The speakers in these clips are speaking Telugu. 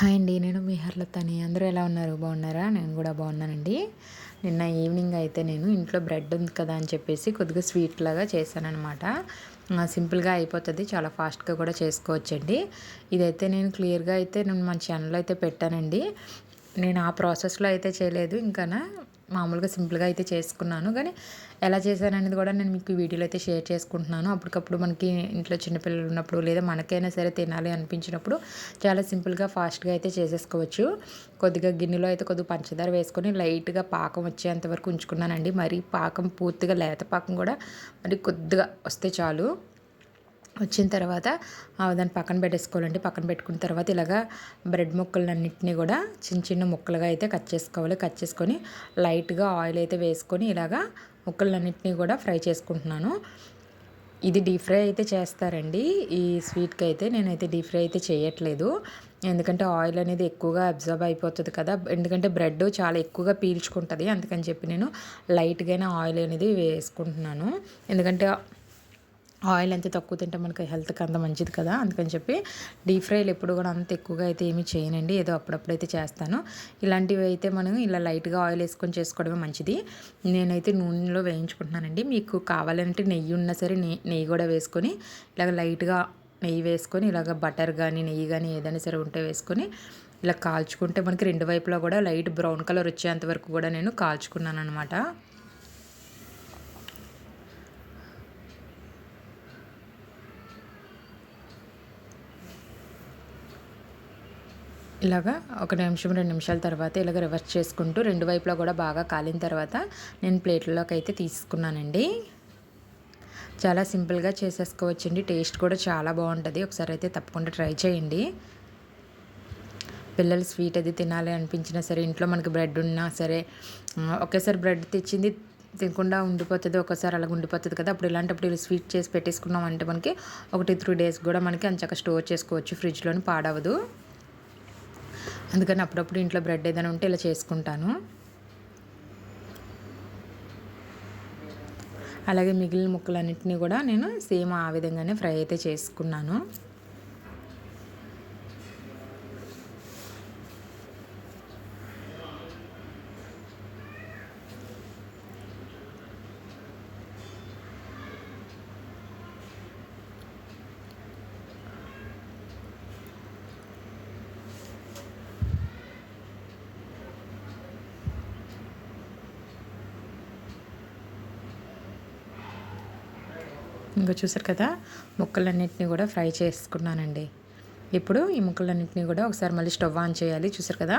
హాయ్ అండి నేను మీ హర్లతని. అందరూ ఎలా ఉన్నారు? బాగున్నారా? నేను కూడా బాగున్నానండి. నిన్న ఈవినింగ్ అయితే నేను ఇంట్లో బ్రెడ్ ఉంది కదా అని చెప్పేసి కొద్దిగా స్వీట్ లాగా చేశానమాట సింపుల్గా అయిపోతుంది. చాలా ఫాస్ట్గా కూడా చేసుకోవచ్చండి. ఇదైతే నేను క్లియర్గా అయితే నేను మన ఛానల్లో అయితే పెట్టానండి. నేను ఆ ప్రాసెస్లో అయితే చేయలేదు. ఇంకా మామూలుగా సింపుల్గా అయితే చేసుకున్నాను. కానీ ఎలా చేశాను అనేది కూడా నేను మీకు వీడియోలో అయితే షేర్ చేసుకుంటున్నాను. అప్పటికప్పుడు మనకి ఇంట్లో చిన్నపిల్లలు ఉన్నప్పుడు లేదా మనకైనా సరే తినాలి అనిపించినప్పుడు చాలా సింపుల్గా ఫాస్ట్గా అయితే చేసేసుకోవచ్చు. కొద్దిగా గిన్నెలో అయితే కొద్దిగా పంచదార వేసుకొని లైట్గా పాకం వచ్చేంత వరకు ఉంచుకున్నానండి. మరి పాకం పూర్తిగా లేత పాకం కూడా మరి కొద్దిగా వస్తే చాలు. వచ్చిన తర్వాత దాన్ని పక్కన పెట్టేసుకోవాలండి. పక్కన పెట్టుకున్న తర్వాత ఇలాగా బ్రెడ్ ముక్కలన్నింటినీ కూడా చిన్న చిన్న ముక్కలుగా అయితే కట్ చేసుకోవాలి. కట్ చేసుకొని లైట్గా ఆయిల్ అయితే వేసుకొని ఇలాగా ముక్కలన్నింటినీ కూడా ఫ్రై చేసుకుంటున్నాను. ఇది డీప్ ఫ్రై అయితే చేస్తారండి. ఈ స్వీట్కి అయితే నేనైతే డీప్ ఫ్రై అయితే చేయట్లేదు. ఎందుకంటే ఆయిల్ అనేది ఎక్కువగా అబ్జర్బ్ అయిపోతుంది కదా. ఎందుకంటే బ్రెడ్ చాలా ఎక్కువగా పీల్చుకుంటుంది. అందుకని చెప్పి నేను లైట్గానే ఆయిల్ అనేది వేసుకుంటున్నాను. ఎందుకంటే ఆయిల్ ఎంత తక్కువ తింటే మనకి హెల్త్కి అంత మంచిది కదా అందుకని చెప్పి డీప్ ఫ్రైలు ఎప్పుడు కూడా అంత ఎక్కువగా అయితే ఏమీ చేయనండి ఏదో అప్పుడప్పుడు అయితే చేస్తాను. ఇలాంటివి అయితే మనం ఇలా లైట్గా ఆయిల్ వేసుకొని చేసుకోవడమే మంచిది. నేనైతే నూనెలో వేయించుకుంటున్నానండి. మీకు కావాలంటే నెయ్యి ఉన్నా సరే నెయ్యి కూడా వేసుకొని ఇలాగ లైట్గా నెయ్యి వేసుకొని ఇలాగ బటర్ కానీ నెయ్యి కానీ ఏదైనా సరే ఉంటే వేసుకొని ఇలా కాల్చుకుంటే మనకి రెండు వైపులా కూడా లైట్ బ్రౌన్ కలర్ వచ్చేంత వరకు కూడా నేను కాల్చుకున్నాను అనమాట ఇలాగా ఒక నిమిషం రెండు నిమిషాల తర్వాత ఇలాగ రివర్స్ చేసుకుంటూ రెండు వైపులా కూడా బాగా కాలిన తర్వాత నేను ప్లేట్లలోకి అయితే తీసుకున్నానండి. చాలా సింపుల్గా చేసేసుకోవచ్చండి. టేస్ట్ కూడా చాలా బాగుంటుంది. ఒకసారి అయితే తప్పకుండా ట్రై చేయండి. పిల్లలు స్వీట్ అది తినాలి అనిపించినా సరే ఇంట్లో మనకి బ్రెడ్ ఉన్నా సరే ఒకేసారి బ్రెడ్ తెచ్చింది తినకుండా ఉండిపోతుంది ఒకసారి అలా ఉండిపోతుంది కదా. అప్పుడు ఇలాంటప్పుడు స్వీట్ చేసి పెట్టేసుకున్నాం అంటే మనకి ఒకటి త్రీ డేస్ కూడా మనకి అంచక స్టోర్ చేసుకోవచ్చు. ఫ్రిడ్జ్లోని పాడవదు. అందుకని అప్పుడప్పుడు ఇంట్లో బ్రెడ్ ఏదైనా ఉంటే ఇలా చేసుకుంటాను. అలాగే మిగిలిన ముక్కలన్నింటినీ కూడా నేను సేమ్ ఆ విధంగానే ఫ్రై అయితే చేసుకున్నాను. ఇంకా చూసారు కదా? ముక్కలన్నింటినీ కూడా ఫ్రై చేసుకున్నానండి. ఇప్పుడు ఈ ముక్కలన్నింటినీ కూడా ఒకసారి మళ్ళీ స్టవ్ ఆన్ చేయాలి. చూసారు కదా?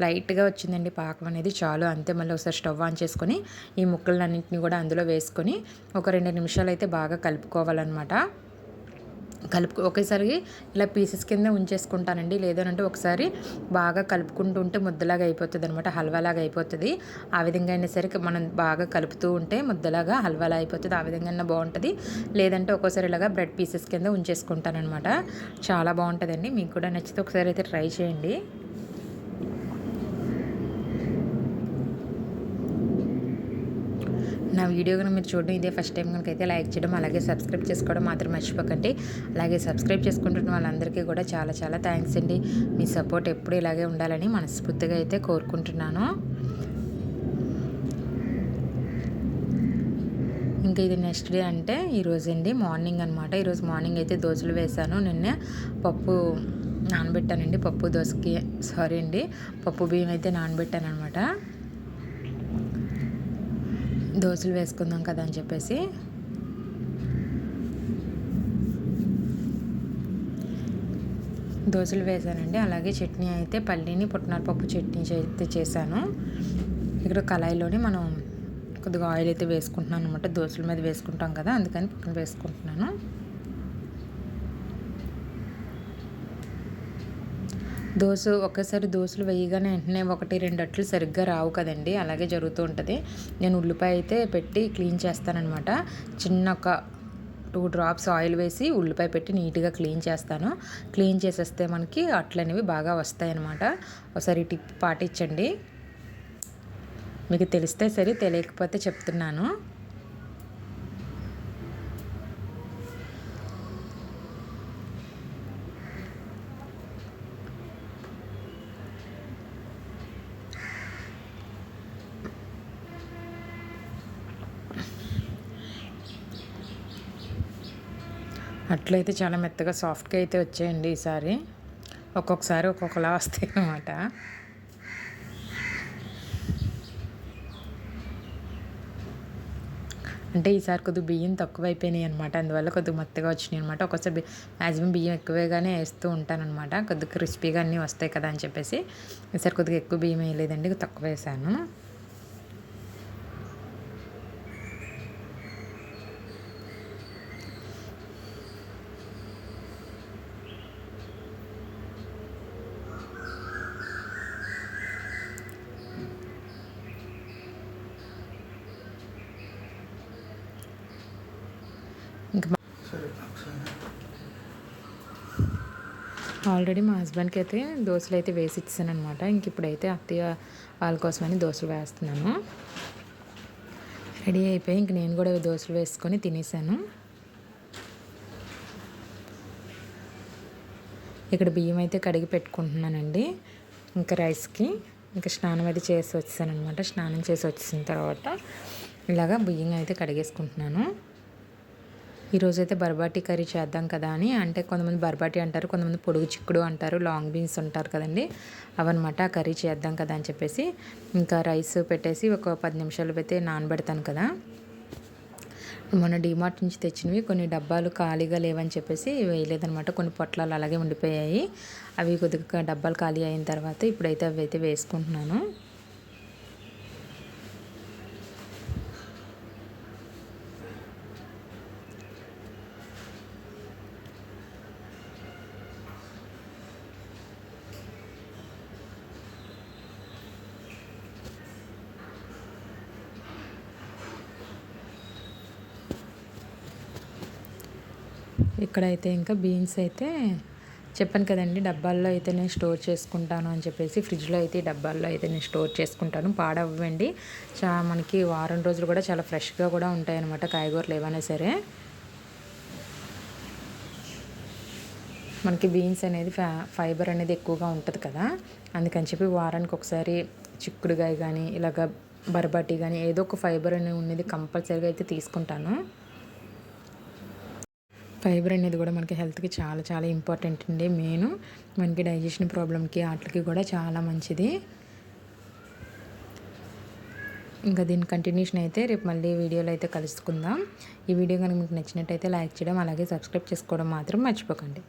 లైట్గా వచ్చిందండి పాకం అనేది. చాలు. అంతే మళ్ళీ ఒకసారి స్టవ్ ఆన్ చేసుకొని ఈ ముక్కలన్నింటినీ కూడా అందులో వేసుకొని ఒక రెండు నిమిషాలు అయితే బాగా కలుపుకోవాలన్నమాట. కలుపు ఒకేసారి ఇలా పీసెస్ కింద ఉంచేసుకుంటానండి. లేదనంటే ఒకసారి బాగా కలుపుకుంటూ ఉంటే ముద్దలాగా అయిపోతుంది అనమాట హల్వాలాగా అయిపోతుంది. ఆ విధంగా అయినా సరే మనం బాగా కలుపుతూ ఉంటే ముద్దలాగా హల్వాలా అయిపోతుంది. ఆ విధంగా బాగుంటుంది. లేదంటే ఒక్కోసారి ఇలాగా బ్రెడ్ పీసెస్ కింద ఉంచేసుకుంటానమాట చాలా బాగుంటుందండి. మీకు కూడా నచ్చితే ఒకసారి అయితే ట్రై చేయండి. నా వీడియో కనుక మీరు చూడడం ఇదే ఫస్ట్ టైం కనుక అయితే లైక్ చేయడం అలాగే సబ్స్క్రైబ్ చేసుకోవడం మాత్రం మర్చిపోకండి. అలాగే సబ్స్క్రైబ్ చేసుకుంటున్న వాళ్ళందరికీ కూడా చాలా చాలా థ్యాంక్స్ అండి. మీ సపోర్ట్ ఎప్పుడు ఇలాగే ఉండాలని మనస్ఫూర్తిగా అయితే కోరుకుంటున్నాను. ఇంకా ఇది నెక్స్ట్ డే అంటే ఈరోజు అండి మార్నింగ్ అనమాట ఈరోజు మార్నింగ్ అయితే దోశలు వేశాను నిన్నే పప్పు నానబెట్టానండి పప్పు దోశకి సారీ అండి పప్పు బియ్యం అయితే నానబెట్టాను అనమాట దోశలు వేసుకుందాం కదా అని చెప్పేసి. దోశలు వేసానండి. అలాగే చట్నీ అయితే పల్లీని పుట్నాల పప్పు చట్నీ అయితే చేశాను. ఇక్కడ కళాయిలోని మనం కొద్దిగా ఆయిల్ అయితే వేసుకుంటున్నాను అనమాట దోశల మీద వేసుకుంటాం కదా అందుకని పుట్టిన వేసుకుంటున్నాను. దోశ ఒకేసారి దోశలు వేయగానే వెంటనే ఒకటి రెండు అట్లు సరిగ్గా రావు కదండి. అలాగే జరుగుతూ ఉంటుంది. నేను ఉల్లిపాయ అయితే పెట్టి క్లీన్ చేస్తానమాట చిన్న ఒక టూ డ్రాప్స్ ఆయిల్ వేసి ఉల్లిపాయ పెట్టి నీట్గా క్లీన్ చేస్తాను. క్లీన్ చేసేస్తే మనకి అట్లు అనేవి బాగా వస్తాయి అన్నమాట ఒకసారి టిప్ పాటించండి. మీకు తెలిస్తే సరే తెలియకపోతే చెప్తున్నాను. అట్లయితే చాలా మెత్తగా సాఫ్ట్గా అయితే వచ్చాయండి ఈసారి. ఒక్కొక్కసారి ఒక్కొక్కలా వస్తాయి అన్నమాట. అంటే ఈసారి కొద్దిగా బియ్యం తక్కువ అయిపోయినాయి అనమాట అందువల్ల కొద్దిగా మెత్తగా వచ్చినాయి అనమాట ఒక్కొక్కసారి మ్యాక్సిమం బియ్యం ఎక్కువగానే వేస్తూ ఉంటానన్నమాట కొద్దిగా క్రిస్పీగా అన్నీ వస్తాయి కదా అని చెప్పేసి. ఈసారి కొద్దిగా ఎక్కువ బియ్యం వేయలేదండి తక్కువ వేసాను ఇంకా ఆల్రెడీ మా హస్బెండ్కి అయితే దోశలు అయితే వేసి ఇచ్చాను అనమాట ఇంక ఇప్పుడైతే అత్తయ్య వాళ్ళ కోసమని దోశలు వేస్తున్నాను. రెడీ అయిపోయి ఇంక నేను కూడా దోశలు వేసుకొని తినేసాను. ఇక్కడ బియ్యం అయితే కడిగి పెట్టుకుంటున్నానండి. ఇంకా రైస్కి ఇంకా స్నానం అయితే చేసి వచ్చాను అనమాట స్నానం చేసి వచ్చిన తర్వాత ఇలాగా బియ్యం అయితే కడిగేసుకుంటున్నాను. ఈరోజైతే బర్బాటీ కర్రీ చేద్దాం కదా అని. అంటే కొంతమంది బర్బాటీ అంటారు కొంతమంది పొడుగు చిక్కుడు అంటారు లాంగ్ బీన్స్ ఉంటారు కదండి. అవన్నమాట ఆ కర్రీ చేద్దాం కదా అని చెప్పేసి ఇంకా రైస్ పెట్టేసి ఒక పది నిమిషాలు అయితే నానబెడతాను కదా. మొన్న డిమార్ట్ నుంచి తెచ్చినవి కొన్ని డబ్బాలు ఖాళీగా లేవని చెప్పేసి వేయలేదనమాట కొన్ని పొట్లాలు అలాగే ఉండిపోయాయి. అవి కొద్దిగా డబ్బాలు ఖాళీ అయిన తర్వాత ఇప్పుడైతే అవి అయితే వేసుకుంటున్నాను. ఇక్కడైతే ఇంకా బీన్స్ అయితే చెప్పాను కదండి డబ్బాల్లో అయితే నేను స్టోర్ చేసుకుంటాను అని చెప్పేసి ఫ్రిడ్జ్లో అయితే డబ్బాల్లో అయితే నేను స్టోర్ చేసుకుంటాను. పాడవ్వండి. చా మనకి వారం రోజులు కూడా చాలా ఫ్రెష్గా కూడా ఉంటాయన్నమాట కాయగూరలు ఏవైనా సరే. మనకి బీన్స్ అనేది ఫైబర్ అనేది ఎక్కువగా ఉంటుంది కదా అందుకని చెప్పి వారానికి ఒకసారి చిక్కుడుగాయ కానీ ఇలాగ బరబటి కానీ ఏదో ఒక ఫైబర్ అనేది ఉన్నది కంపల్సరీగా అయితే తీసుకుంటాను. ఫైబర్ అనేది కూడా మనకి హెల్త్కి చాలా చాలా ఇంపార్టెంట్ అండి. మెయిన్ మనకి డైజెషన్ ప్రాబ్లమ్కి వాటికి కూడా చాలా మంచిది. ఇంకా దీని కంటిన్యూషన్ అయితే రేపు మళ్ళీ వీడియోలో అయితే కలుసుకుందాం. ఈ వీడియో కనుక మీకు నచ్చినట్టయితే లైక్ చేయడం అలాగే సబ్స్క్రైబ్ చేసుకోవడం మాత్రం మర్చిపోకండి.